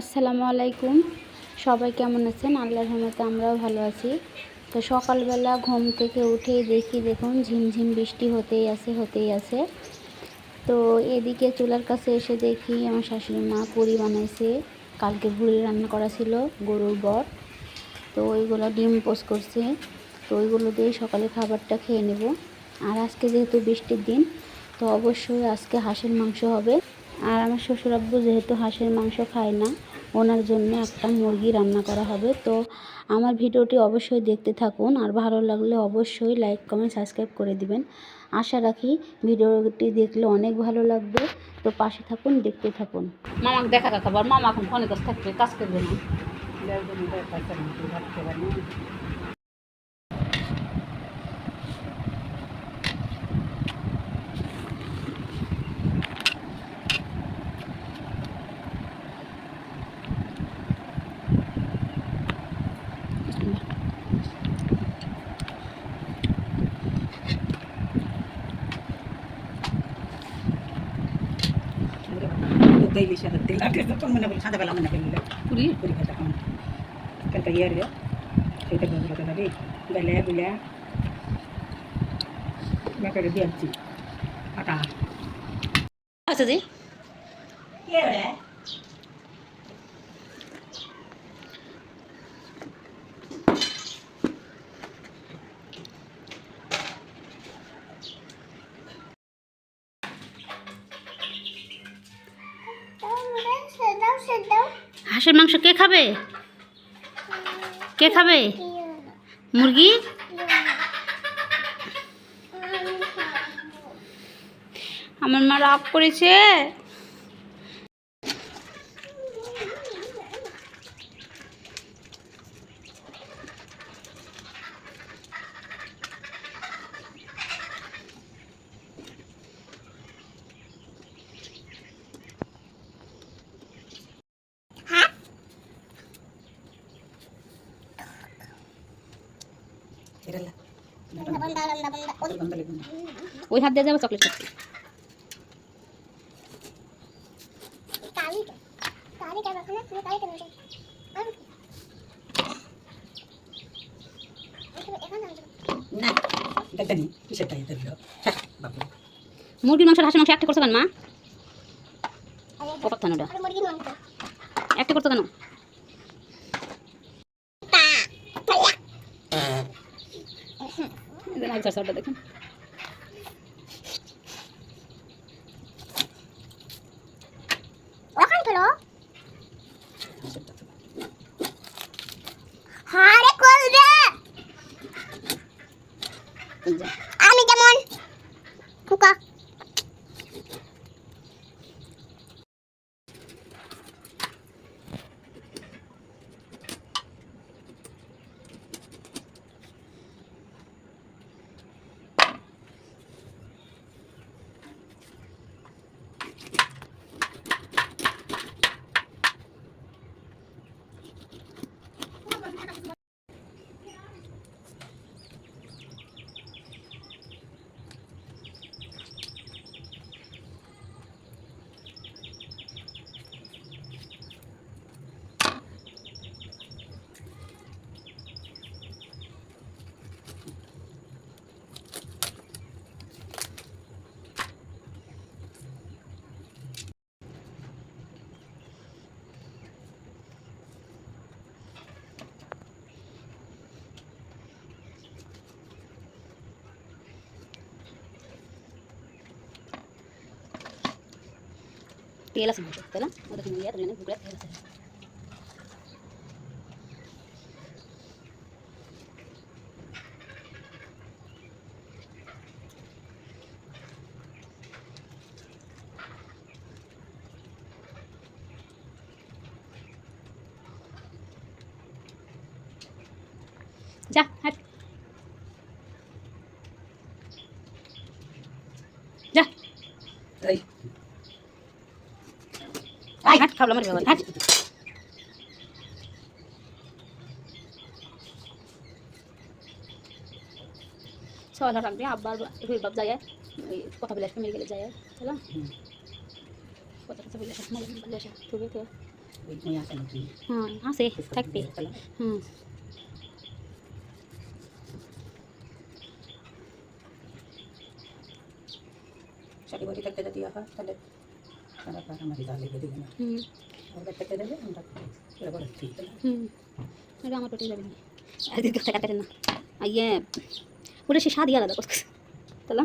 আসসালামু আলাইকুম। সবাই কেমন আছেন? আল্লাহর রহমতে আমরাও ভালো আছি। তো সকালবেলা ঘুম থেকে উঠে দেখি, দেখুন ঝিমঝিম বৃষ্টি হতেই আছে হতেই আছে। তো এদিকে চুলার কাছে এসে দেখি আমার শাশুড়ি মা পুরি বানাইছে। কালকে ভুড়ি রান্না করা ছিল, গরুর বর। তো ওইগুলো ডিম পোস্ট করছে। তো ওইগুলো দিয়ে সকালে খাবারটা খেয়ে নেব। আর আজকে যেহেতু বৃষ্টির দিন, তো অবশ্যই আজকে হাঁসের মাংস হবে। আর আমার শ্বশুর আব্বু যেহেতু হাঁসের মাংস খায় না ওনার জন্য একটা মুরগি রান্না করা হবে। তো আমার ভিডিওটি অবশ্যই দেখতে থাকুন আর ভালো লাগলে অবশ্যই লাইক কমেন্ট সাবস্ক্রাইব করে দিবেন। আশা রাখি ভিডিওটি দেখলে অনেক ভালো লাগবে। তো পাশে থাকুন দেখতে থাকুন। মামাকে দেখা আবার। মামা এখন ফোনে কাছে থাকবে কাজ করবে না। உதவி விஷயத்தில் அந்த வெள்ள மண்ண வெளியில் புரிய புரிய கட்டணும் கட்ட ஏறு கைத்த போகிறது வெள்ளை விலை மேக்கடி அடிச்சு அட்டா ஆசுதி ஏறு হাঁসের মাংস কে খাবে? কে খাবে? মুরগি? আমার মা রাগ করেছে। ওই হাত দিয়ে যাবে চকলেট খাচ্ছি. মুরগির মাংস হাঁসের মাংস একটা করছ কেন মা একটা করছ কেন ওটা দেখুন এই kelas ini kita ada kita lihat dengan kulit kelas ini Ya, hati. হাট হাট খাবলা মারি বাবা হাট রাখবি আব্বার রুই বাপ যায় কথা বলে আসবে মেরে গেলে যায় চলো। কথা কথা বলে বলে আসা তো। হ্যাঁ আছে থাকবে। হুম। থাকতে যদি হয় তাহলে। তারা পার আমাদের তাহলে বেঁধে না ওদের থাকতে দেবে আমরা এরা বলে ঠিক হুম। আমার পেটে যাবে না একদিন কথা কাটেন না ইয়ে ওটা সে স্বাদই আলাদা করছে তাহলে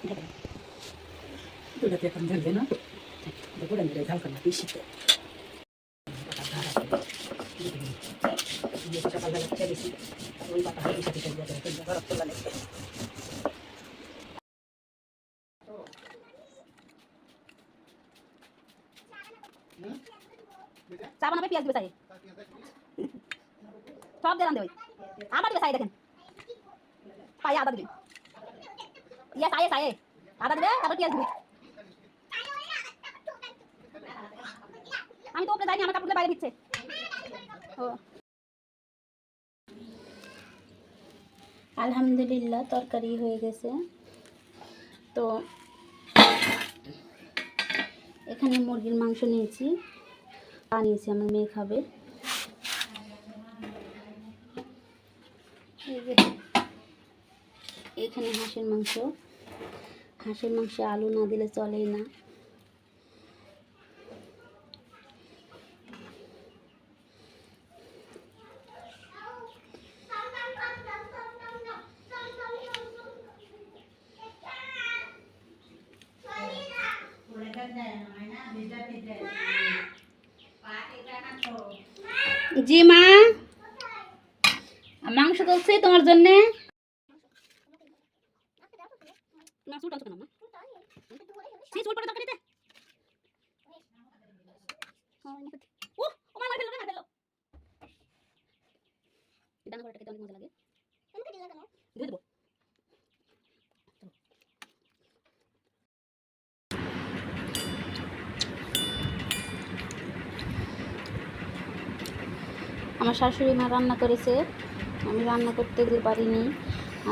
দুটাতে এখন ঢালবে না দেখো ডাঙ্গিরে ঝাল করনা বেশি তো সকালবেলা খেয়েছি ওই পাতা হাতে সাথে খেয়ে যাবে বরফ তোলা লাগবে চা বানাবে পেঁয়াজ দিবে চাই সব দিয়ে রান্ধে ওই আদা দিবে চাই দেখেন পায়ে আদা দিবে ইয়ে চায়ে চায়ে আদা দিবে তারপর পেঁয়াজ দিবে আমি তো উপরে যাইনি, আমার কাপড়গুলো বাইরে দিচ্ছে। ও। আলহামদুলিল্লাহ, তরকারি হয়ে গেছে। তো এখানে মুরগির মাংস নিয়েছি। বানিয়েছি আমার মেয়ে খাবে। এখানে হাঁসের মাংস। হাঁসের মাংসে আলু না দিলে চলেই না। জি মা মাংস করছি তোমার জন্যে না চুল আমার শাশুড়ি মা রান্না করেছে। আমি রান্না করতে পারিনি।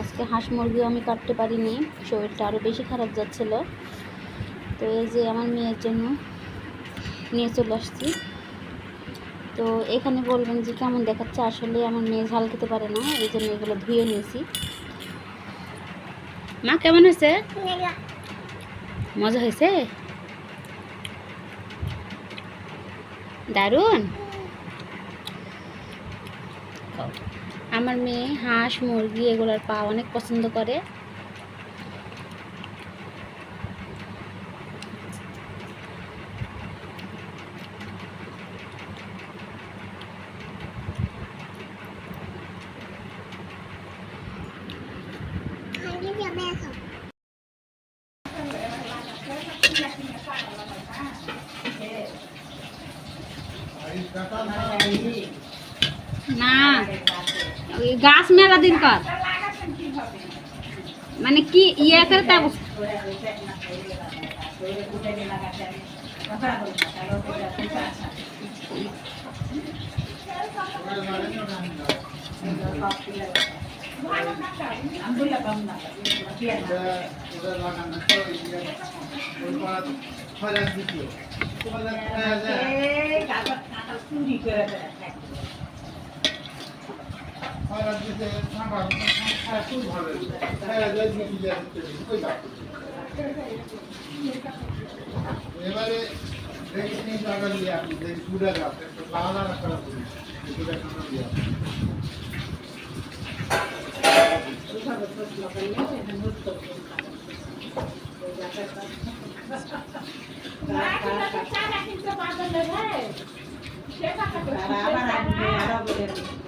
আজকে হাঁস মুরগিও আমি কাটতে পারিনি। শরীরটা আরও বেশি খারাপ যাচ্ছিল। তো এই যে আমার মেয়ের জন্য নিয়ে চলে আসছি। তো এখানে বলবেন যে কেমন দেখাচ্ছে? আসলে আমার মেয়ে ঝাল খেতে পারে না। এই জন্য এগুলো ধুয়ে নিয়েছি। মা কেমন হয়েছে? মজা হয়েছে? দারুণ। আমার মেয়ে হাঁস মুরগি এগুলোর পা অনেক পছন্দ করে। না ওই গাছ মেলা দিন কর মানে কি ইয়ে করে তা বুঝ- এবারে দেখছি টাকা দিয়ে আপনি দেখি দুটা গাছ একটা লাল আর দুটা টাকা দিয়ে আবার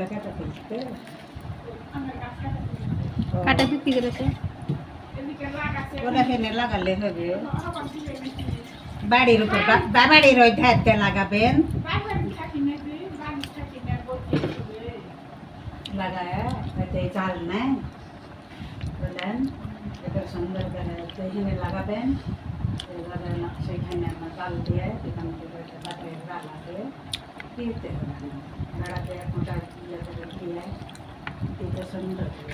ওলা কাটা ফেলতে কাটা বিক্রি করেছে? ওলা হেনে লাগালে হবে। বাড়ির উপর বাড়ির ওই ধারতে লাগাবেন। লাগায় চাল নেয় বলেন এটা সুন্দর করে সেইখানে লাগাবেন। এবারে না- সেইখানে আপনার চাল দিয়ে এখান থেকে একটা পাত্রে গালা দিয়ে দিতে হবে গাড়াতে মোটা ইয়ে করে দিয়ে দিতে সুন্দর করে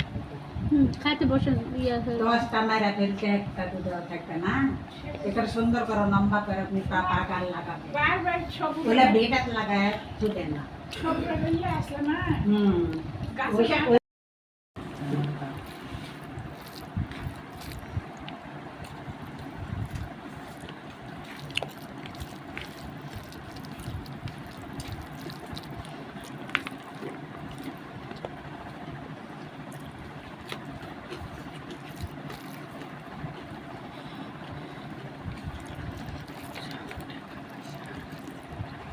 হুম খাইতে বসে ইয়ে হয়ে দশটা মারা ফেলতে একটা দুটো থাকবে না এটা সুন্দর করে লম্বা করে আপনি পা পা গাল লাগাবেন ওগুলা বেটাত লাগায় ছুটে না হুম ওইটা ওই- হুম